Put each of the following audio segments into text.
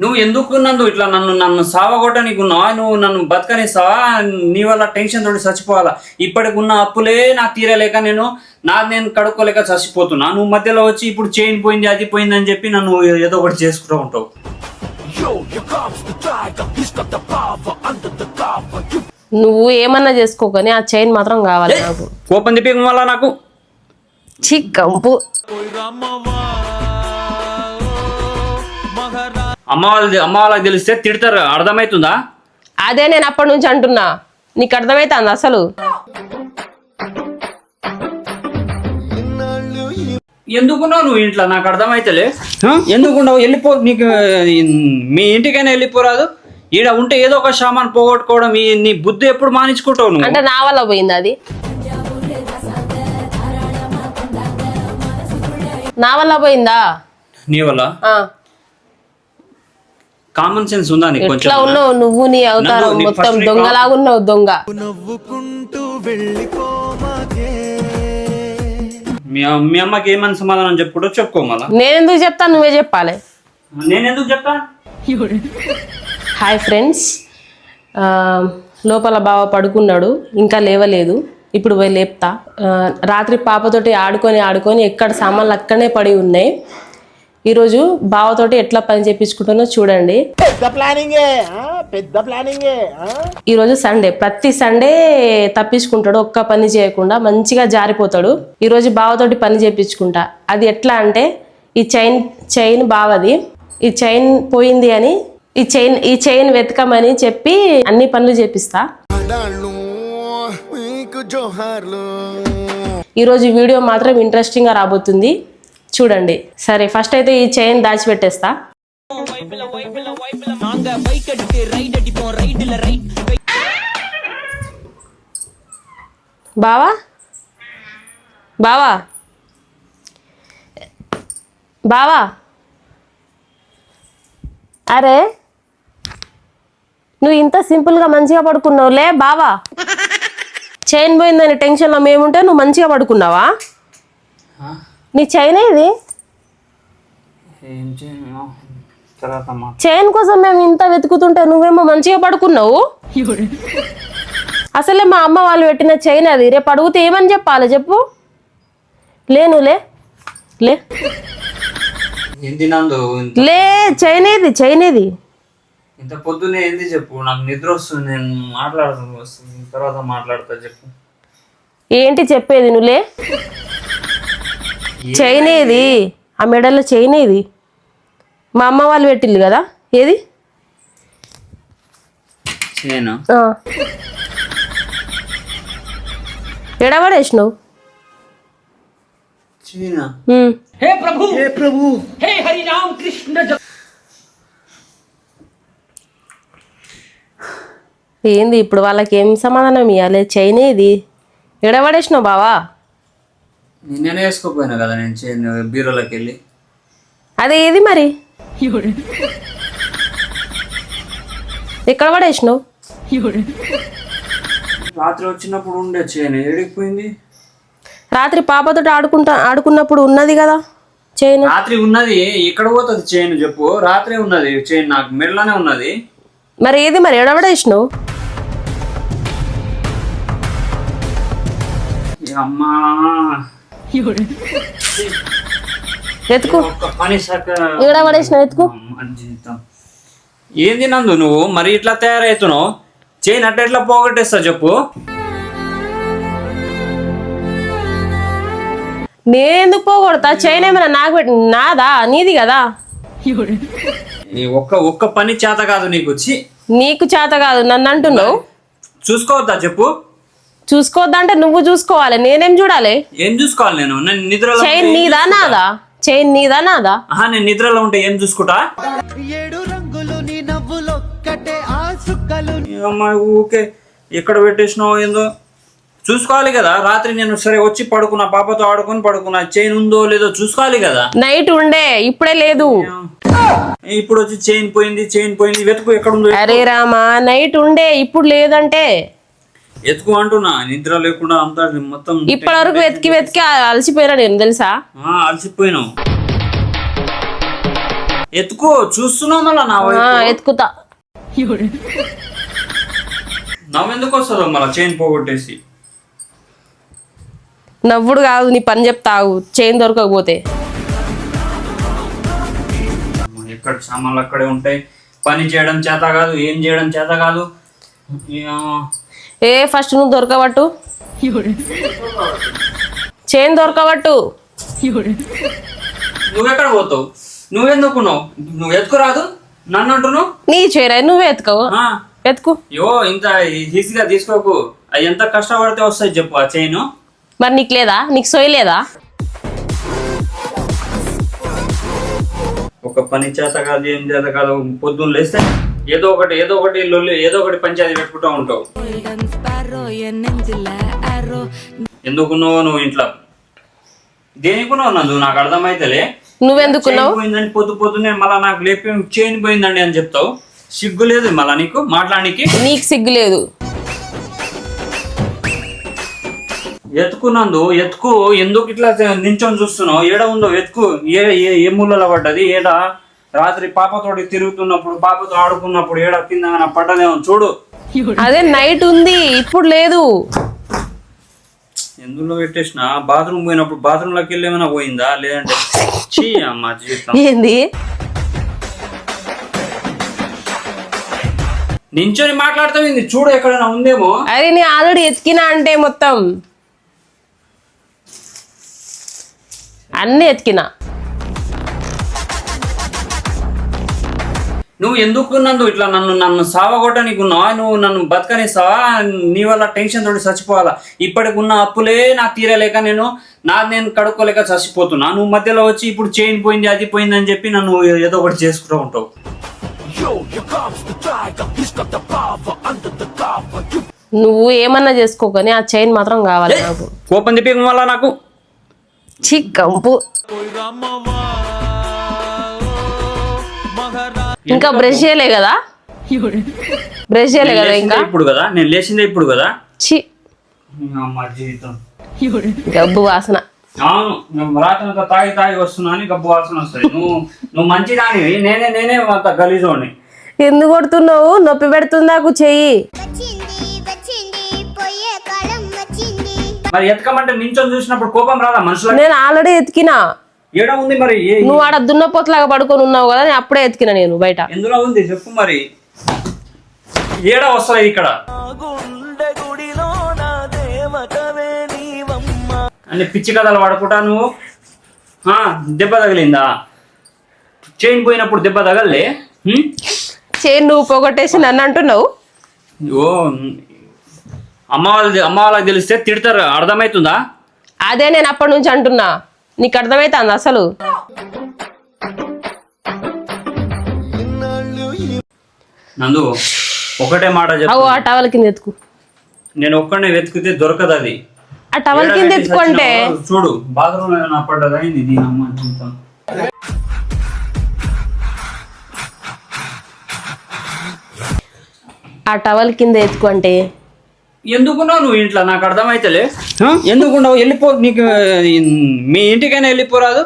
నువ్వు ఎందుకు నందు ఇట్లా నన్ను నన్ను సావగొట్టనికున్నావా నువ్వు నన్ను బతకనిస్తావా? నీ వల్ల టెన్షన్ తోటి చచ్చిపోవాలా? ఇప్పటికి ఉన్న అప్పులే నాకు తీరలేక నేను నాకు నేను కడుక్కోలేక చచ్చిపోతున్నా. నువ్వు మధ్యలో వచ్చి ఇప్పుడు చైన్ పోయింది అది పోయింది అని చెప్పి నన్ను ఏదో ఒకటి చేసుకుంటూ ఉంటావు. నువ్వు ఏమన్నా చేసుకో కానీ ఆ చైన్ మాత్రం కావాలి నాకు. కోపం తిప్పి వల్ల నాకు? ఛీ అమ్మ వాళ్ళు అమ్మ వాళ్ళకి తెలిస్తే తిడతారు. అర్థమవుతుందా అదే నేను అప్పటి నుంచి అంటున్నా. నీకు అర్థమైతుంది అసలు? ఎందుకున్నావు నువ్వు ఇంట్లో? నాకు అర్థమైతలే? ఎందుకున్నావు? వెళ్ళిపో నీకు మీ ఇంటికైనా వెళ్ళిపోరాదు. ఈడ ఉంటే ఏదో ఒక సామాన్ పోగొట్టుకోవడం ఈ నీ బుద్ధి ఎప్పుడు మానించుకుంటావు నువ్వు? అంటే నా వల్ల పోయింది అది? నా వల్ల పోయిందా? నీ వల్ల? ఆ. కామన్ సెన్స్ ఉందా నీకు కొంచెం? ఎట్లా ఉన్నావు నువ్వు నీ అవతారం? నన్ను నీ మొత్తం first నీ దొంగలాగున్నావు దొంగ. మీ మీ అమ్మకి ఏమని సమాధానం చెప్పుకుంటో చెప్పుకో మళ్ళా. నేనెందుకు చెప్తాను నువ్వే చెప్పాలి. నేను ఎందుకు చెప్తా? హాయ్ ఫ్రెండ్స్ ఆ, లోపల బావ పడుకున్నాడు ఇంకా లేవలేదు. ఇప్పుడు పోయి లేపుతా. ఆ, రాత్రి పాపతోటి ఆడుకొని ఆడుకొని ఎక్కడ సామాన్లు అక్కడనే పడి ఉన్నాయి. ఈరోజు బావతోటి ఎట్లా పని చేపించుకుంటానో చూడండి. పెద్ద ప్లానింగే ఆ? పెద్ద ప్లానింగే? ఈరోజు సండే ప్రతి సండే తప్పించుకుంటాడు ఒక్క పని చేయకుండా మంచిగా జారిపోతాడు. ఈరోజు బావతోటి పని చేపించుకుంటా. అది ఎట్లా అంటే ఈ చైన్ చైన్ బావది. ఈ చైన్ పోయింది అని ఈ చైన్ ఈ చైన్ వెతకమని చెప్పి అన్ని పనులు చేపిస్తా. ఈరోజు వీడియో మాత్రం ఇంట్రెస్టింగ్గా రాబోతుంది. చూడండి. సరే ఫస్ట్ అయితే ఈ చైన్ దాచిపెట్టేస్తా. బావా? బావా? బావా? అరే నువ్వు ఇంత సింపుల్గా మంచిగా పడుకున్నావులే బావా. చైన్ పోయిందని టెన్షన్లో మేముంటే నువ్వు మంచిగా పడుకున్నావా? నీ చైన్ ఇది ఏం చేయను తర్వాత మా చైన్ కోసం మేము ఇంత వెతుకుతుంటే నువ్వేమో మంచిగా పడుకున్నావు? అసలే మా అమ్మ వాళ్ళు పెట్టిన చైన్ అది. రేపు అడిగితే ఏమని చెప్పాలి చెప్పు? లేను లే. లే. ఏంది నందు? ఇంత- లే చైన్ ఏది? చైన్ ఏది? ఇంత పొద్దునే ఏంది చెప్పు? నాకు నిద్ర వస్తుంది నేను మాట్లాడుతుంది వస్తుంది. తర్వాత మాట్లాడతా చెప్పు. ఏంటి చెప్పేది నువ్వు లే చైన్ ఏది ఆ మెడలో చైన్ ఏది మా అమ్మ వాళ్ళు పెట్టిల్లు కదా? ఏది. ఎడబడేసినావు ఉమ్. ఏంది ఇప్పుడు వాళ్ళకి ఏం సమాధానం ఇవ్వాలి చైన్ ఇది ఎడబడేసినావు బావా? నిన్ననే వేసుకోపోయినా కదా నేను చైన్ బీరోలోకి వెళ్ళి. అదే ఏది మరి? ఎక్కడ పడేసినావు? రాత్రి వచ్చినప్పుడు ఉండే చైన్ ఏడికిపోయింది రాత్రి పాపతో ఆడుకుంటా ఆడుకున్నప్పుడు ఉన్నది కదా చైన్. రాత్రి ఉన్నది ఎక్కడ పోతుంది చైన్ చెప్పు. రాత్రి ఉన్నది చైన్ నాకు మెడలోనే ఉన్నది. మరి ఏది మరి ఎడబడేసినావు ఈ అమ్మా! ఎత్తుకు. ఎక్కడ పడేసినావు ఎత్తుకు. ఏంది నందు నువ్వు? మరి ఇట్లా తయారవుతున్నావు? చైన్ అట్లా ఎట్లా పోగొట్టేస్తావు చెప్పు. నేనెందుకు పోగొడతా? చైన్ ఏమైనా నాకు పెట్టి నాదా? నీది కదా. ఈ ఒక్క ఒక్క పని చేత కాదు నీకు వచ్చి నీకు చేత కాదు నన్ను అంటున్నావు. చూసుకోవద్దా చెప్పు. చూసుకోవద్దంటే నువ్వు చూసుకోవాలి నేనేం చూడాలి? ఏం చూసుకోవాలి నేను? నేను నిద్రలో చైన్ ఉంటే ఏం నీదా చూసుకుంటా? నాదా? చైన్ నీదా నాదా? ఆహా నేను నిద్రలో ఉంటే ఏం చూసుకుంటా? ఏడు రంగులు నీ నవ్వులొక్కటే ఆ సుక్కలు ఈ అమ్మాయి ఊకే ఎక్కడ పెట్టేసినావు ఏందో. చూసుకోవాలి కదా రాత్రి నేను సరే వచ్చి పడుకున్నా పాపతో ఆడుకొని పడుకున్నా చైన్ ఉందో లేదో చూసుకోవాలి కదా. నైట్ ఉండే ఇప్పుడే లేదు. ఇప్పుడు వచ్చి చైన్ పోయింది చైన్ పోయింది వెతుకు ఎక్కడ ఉందో. అరే రామా నైట్ ఉండే ఇప్పుడు లేదంటే. ఎతుకు అంటున్నా నిద్ర లేకుండా అంతా మొత్తం ఇప్పటి వరకు వెతికి వెతికి అలసిపోయినా నేను తెలుసా? అలసిపోయినావు ఎత్తుకో చూస్తున్నావు మళ్ళా నా ఎత్తుకుతా. నవ్వెందుకు వస్తుందో మళ్ళా చైన్ పోగొట్టేసి? నవ్వుడు కాదు నీ పని చెప్తావు చైన్ దొరకకపోతే. ఎక్కడ సామాన్లు అక్కడే ఉంటాయి. పని చేయడం చేత కాదు ఏం చేయడం చేత కాదు. ఏ ఫస్ట్ నువ్వు దొరకబట్టు? చైన్ దొరకబట్టు. నువ్వెక్కడ పోతావు? నువ్వెందుకున్నావు? నువ్వు ఎత్తుకురాదు? నన్ను అంటున్నావు? నీ చైన్ అయి నువ్వే ఎత్తుకోవు. ఆ, ఎత్తుకు. యో ఇంత ఈజీగా తీసుకోకు. అవి ఎంత కష్టపడితే వస్తాయి చెప్పు ఆ చైన్ మరి నీకు లేదా? నీకు సొయ్య లేదా? ఒక పని చేత కాదు ఏం చేత కాదు పొద్దున్న లేస్తే ఏదో ఒకటి ఏదో ఒకటి లొల్లి ఏదో ఒకటి పంచాయతీ పెట్టుకుంటూ ఉంటావు. ఎందుకున్నావు నువ్వు ఇంట్లో? దేనికున్నావు నందు? నాకు అర్థమైతేలే. నువ్వెందుకున్నావు? చైన్ పోయిందని పొద్దు పొద్దునే మళ్ళీ నాకు లేపి చైన్ పోయిందండి అని చెప్తావు. సిగ్గు లేదు మళ్ళా నీకు? మాట్లాడానికి? నీకు సిగ్గు లేదు. ఎత్తుకున్నందు ఎత్తుకు. ఎందుకు ఇట్లా నించొని చూస్తున్నావు? ఏడ ఉందో? ఎత్తుకు. ఏ ఏ ఏ మూలలో పడ్డది? ఏడ? రాత్రి పాపతోటి తిరుగుతున్నప్పుడు పాపతో ఆడుకున్నప్పుడు ఏడ కింద పడ్డదేమో చూడు. అదే నైట్ ఉంది ఇప్పుడు లేదు. ఎందులో పెట్టేసిన? బాత్రూమ్ పోయినప్పుడు బాత్రూమ్లోకి వెళ్ళి ఏమైనా పోయిందా? లేదంటే చీ అమ్మ జీవితం. ఏంది? నించొని మాట్లాడుతావు చూడు ఎక్కడైనా ఉందేమో. అదే నీ ఆల్రెడీ ఎతికినా అంటే మొత్తం. అన్ని ఎతికినా. నువ్వు ఎందుకు నందు ఇట్లా నన్ను నన్ను సావగొట్టనికున్నావా? నువ్వు నన్ను బతకనిస్తావా నీ వల్ల టెన్షన్ తోటి చచ్చిపోవాలా? ఇప్పటికి ఉన్న అప్పులే నాకు తీరలేక నేను నాది నేను కడుక్కోలేక చచ్చిపోతున్నా. నువ్వు మధ్యలో వచ్చి ఇప్పుడు చైన్ పోయింది అది పోయింది అని చెప్పి నన్ను ఏదో ఒకటి చేసుకుంటూ ఉంటావు. నువ్వు ఏమన్నా చేసుకో కానీ ఆ చైన్ మాత్రం కావాలి నాకు. కోపం తిప్పి వల్ల నాకు? చి ఇంకా బ్రష్ చేయలే కదా? బ్రష్ చేయలే కదా ఇంకా? ఇప్పుడు కదా? నేను లేచిందే ఇప్పుడు కదా? చి అమ్మ జీవితం. గబ్బు వాసన. అవును తాగి తాగి వస్తున్నా అని గబ్బు వాసన వస్తుంది. నువ్వు నువ్వు మంచి దానివి నేనే నేనే అంత గలీజోని ఎందుకు కొడుతున్నావు? నొప్పి పెడుతుంది నాకు చెయ్యి. వచ్చింది వచ్చింది పోయే కాలం వచ్చింది. మరి ఎతకమంటే నించొని చూసినప్పుడు కోపం రాదా మనుషులకు? నేను ఆల్రెడీ ఎతికినా. ఏడ ఉంది మరి? నువ్వు ఆడ దున్నపోతులాగా పడుకొని ఉన్నావు కదా నేను అప్పుడే ఎతికినా నేను బయట. ఎందులో ఉంది? చెప్పు మరి. ఏడ వస్తుంది ఇక్కడ? అని పిచ్చి కథలు పడుకుంటా నువ్వు? ఆ, దెబ్బ తగిలిందా? చైన్ పోయినప్పుడు దెబ్బ తగలే? చైన్ నువ్వు పొగట్టేసి నన్ను అంటున్నావు? ఓ అమ్మ వాళ్ళు అమ్మ వాళ్ళకి తెలిస్తే తిడతారు. అర్థమవుతుందా? అదే నేను అప్పటి నుంచి అంటున్నా. నీకు అర్థమవుతుంది అసలు? నందు ఒకటే మాట అవు ఆ టవల్ కింద ఎత్తుకు. నేను ఒక్కడే వెతికితే దొరకదు అది. ఆ టవల్ కింద ఎత్తుకుంటే? చూడు బాత్రూమ్ ఏమైనా పడ్డదా ఇది దీని అమ్మ జీవితం ఆ టవల్ కింద ఎత్తుకుంటే ఎందుకున్నావు నువ్వు ఇంట్లో? నాకు అర్థమైతలే. ఎందుకున్నావు? వెళ్ళిపో నీకు మీ ఇంటికైనా వెళ్ళిపోరాదు.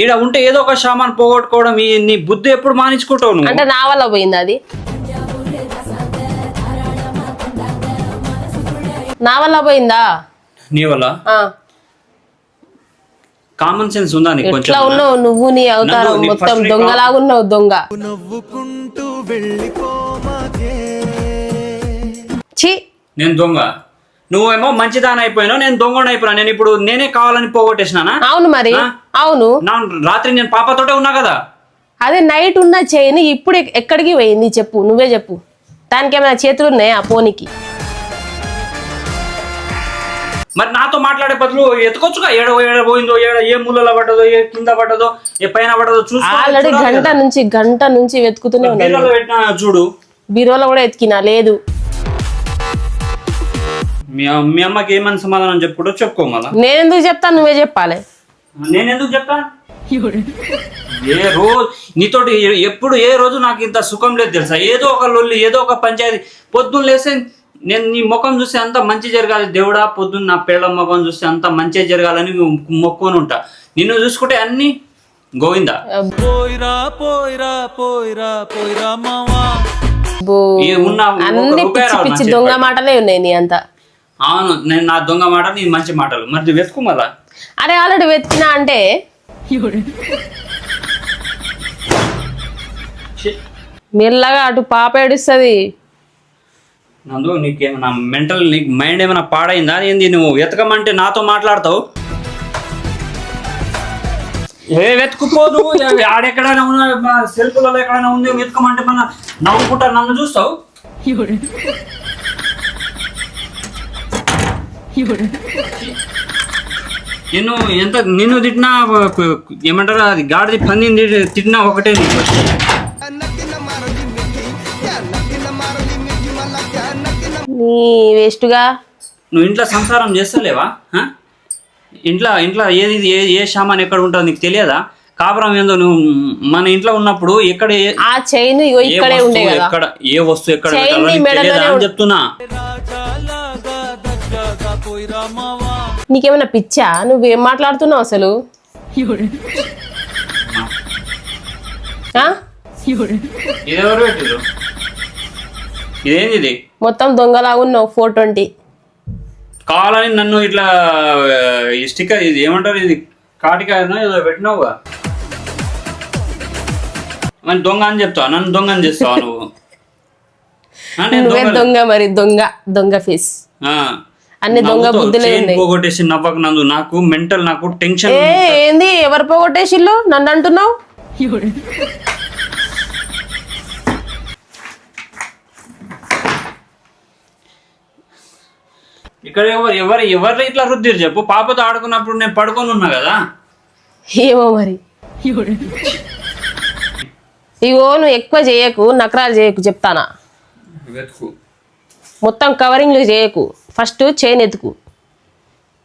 ఈడ ఉంటే ఏదో ఒక సామాన్ పోగొట్టుకోవడం ఈ నీ బుద్ధి ఎప్పుడు మానించుకుంటావు నువ్వు? అంటే నా వల్ల పోయింది అది? నా వల్ల పోయిందా? నీ వల్ల? కామన్ సెన్స్ ఉందా నీకు కొంచెం? ఎట్లా ఉన్నావు నువ్వు నీ అవతారం? మొత్తం first నీ దొంగలాగా ఉన్నావు దొంగ. నవ్వుకుంటూ వెళ్ళిపోమాకే ఛీ! నేను దొంగ. నువ్వేమో మంచిదాని అయిపోయినావు నేను దొంగని అయిపోయినా. నేను ఇప్పుడు నేనే కావాలని పోగొట్టేసినానా? అవును మరి? అవును. నా రాత్రి నేను పాపతోటే ఉన్నా కదా? అదే నైట్ ఉన్న చైన్ ఇప్పుడు ఎక్- ఎక్కడికి పోయింది? చెప్పు నువ్వే చెప్పు. దానికి ఏమైనా చేతులు ఉన్నాయా ఆ పోనీకి? మరి నాతో మాట్లాడే బదులు ఎత్తుకోవచ్చుగా ఏడ ఏడ పోయిందో ఏడ ఏ మూలలో పడ్డదో ఏ కింద పడ్డదో ఏ పైన పడ్డదో చూసుకో ఆల్రెడీ గంట. నుంచి గంట నుంచి వెతుకుతూనే పెట్టినా చూడు. బీరోలో కూడా ఎతికినా లేదు. మీ మీ అమ్మకి ఏమని సమాధానం చెప్పుకుంటో చెప్పుకో మళ్ళా. నేను ఎందుకు చెప్తాను నువ్వే చెప్పాలి. నేను ఎందుకు చెప్తా ఏ రోజు నీతోటి ఎప్పుడు ఏ రోజు నాకు ఇంత సుఖం లేదు తెలుసా? ఏదో ఒక లొల్లి ఏదో ఒక పంచాయతీ. పొద్దున్న లేస్తే నేను నీ ముఖం చూస్తే అంత మంచి జరగాలి. దేవుడా పొద్దున్న నా పిల్లల ముఖం చూస్తే అంత మంచి జరగాలని మొక్కుని ఉంటా. నిన్ను చూసుకుంటే అన్ని గోవిందా? పోయిరా పోయిరా పోయిరా పోయిరా మావా. అన్ని పిచ్చి పిచ్చి దొంగ మాటలే ఉన్నాయి నీ అంతా. అవును నేను నా దొంగ మాట నీ మంచి మాటలు. మరి వెతుకు మళ్ళా? అరే ఆల్రెడీ వెతికినా అంటే. మెల్లగా అటు పాప ఏడుస్తుంది. నందు నీకేమైనా మెంటల్ నీకు మైండ్ ఏమైనా పాడైందా? ఏంది నువ్వు వెతకమంటే నాతో మాట్లాడతావు? ఏ వెతుకుపోదు. ఆడెక్కడైనా ఉన్నా సెల్ఫ్లలో ఎక్కడైనా ఉంది వెతకమంటే మన నవ్వుకుంటా నన్ను చూస్తావు? నిన్ను ఎంత నిన్ను తిట్టినా ఏమంటారు అది గాడిది పందిని తిట్టి- తిట్టినా ఒకటే నీకు. నీ వేస్ట్గా? నువ్వు ఇంట్లో సంసారం చేస్తలేవా? ఇంట్లో ఇంట్లో ఏది ఏ ఏ సామాన్ ఎక్కడ ఉంటుందో నీకు తెలియదా? కాపురం ఏందో నువ్వు మన ఇంట్లో ఉన్నప్పుడు ఎక్కడ ఏ ఆ చైన్ ఇగో ఏ ఇక్కడే ఉండే వస్తువు కదా. ఎక్కడ ఏ వస్తువు ఎక్కడ. చెప్తున్నా. నీకేమైనా పిచ్చా? నువ్వేం మాట్లాడుతున్నావు అసలు? ఇదేంది ఇది మొత్తం దొంగలాగున్నావు ఫోర్ ట్వంటీ కావాలని నన్ను ఇట్లా స్టిక్కర్ ఇది ఏమంటారు ఇది? కాటికాయనో ఏదో పెట్టినావుగా? అని దొంగ అని చెప్తావా? నన్ను దొంగ అని చేస్తావా నువ్వు? దొంగ మరి? దొంగ దొంగ ఫేస్ అన్ని దొంగ బుద్ధులే. పోగొట్టేసి నవ్వకు నందు నాకు మెంటల్ నాకు టెన్షన్ ఏంది ఎవరు పోగొట్టేసిల్లు? నన్ను అంటున్నావు? ఇక్కడ ఎవరు ఎవరు ఎవరు ఇట్లా రుద్దిరు చెప్పు? పాపతో ఆడుకున్నప్పుడు నేను పడుకొని ఉన్నా కదా? ఏమో మరి. ఇగో నువ్వు ఎక్కువ చేయకు నకరాలు చేయకు చెప్తానా? వెతుకు. మొత్తం కవరింగ్లు చేయకు. ఫస్ట్ చైన్ ఎతుకు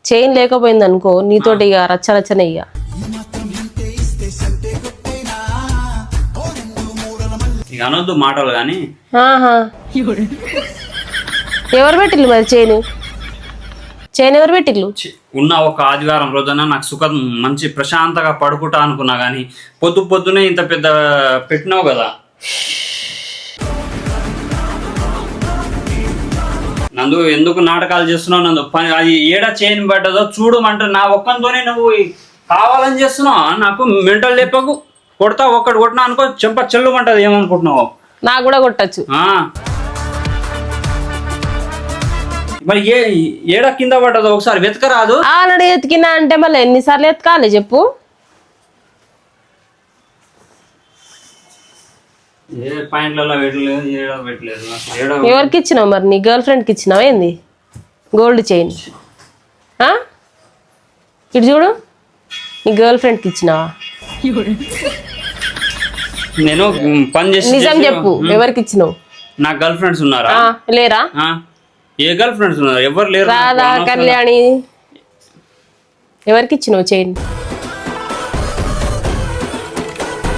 చైన్ లేకపోయింది అనుకో నీతోటి ఇక రచ్చ రచ్చనే ఇక. ఇక అనొద్దు మాటలు కానీ. ఎవరు పెట్టిల్లు మరి చైన్ చైన్ ఎవరు పెట్టిల్లు? ఉన్న ఒక ఆదివారం రోజున నాకు సుఖం మంచి ప్రశాంతంగా పడుకుంటా అనుకున్నా కానీ పొద్దు పొద్దునే ఇంత పెద్ద పెట్టినావు కదా. నందు ఎందుకు నాటకాలు చేస్తున్నావు నందు? పని అది ఏడ చేయని పడ్డదో చూడమంటే నా ఒక్కంతోనే నువ్వు కావాలని చేస్తున్నావు? నాకు మెంటల్ లేపకు. కొడతా ఒక్కడు కొట్టినా అనుకో చెంప చెల్లుమంటది ఏమనుకుంటున్నావు? నాకు కూడా కొట్టచ్చు. ఆ. మరి ఏ ఏడ కింద పడ్డదో ఒకసారి వెతకరాదు? ఆల్రెడీ ఎతికినా అంటే మళ్ళీ ఎన్నిసార్లు ఎతకాలి చెప్పు ఏ పాయింట్లలో పెట్టలేదు ఏడ పెట్టలేదు అసలు ఏడ ఎవరికి ఇచ్చినావు మరి? నీ గర్ల్ ఫ్రెండ్కి ఇచ్చినావు ఏంది? Gold chain. ఆ? ఇటు చూడు. నీ గర్ల్ ఫ్రెండ్కి ఇచ్చినావా? నేను పని చేసి నిజం చెప్పు. ఎవరికి ఇచ్చినావు? నా గర్ల్ ఫ్రెండ్స్ ఉన్నారా? లేరా? ఏ గర్ల్ ఫ్రెండ్స్ ఉన్నారు? ఎవరు లేరు. రాధా. కళ్యాణి. ఎవరికి ఇచ్చినావు చైన్?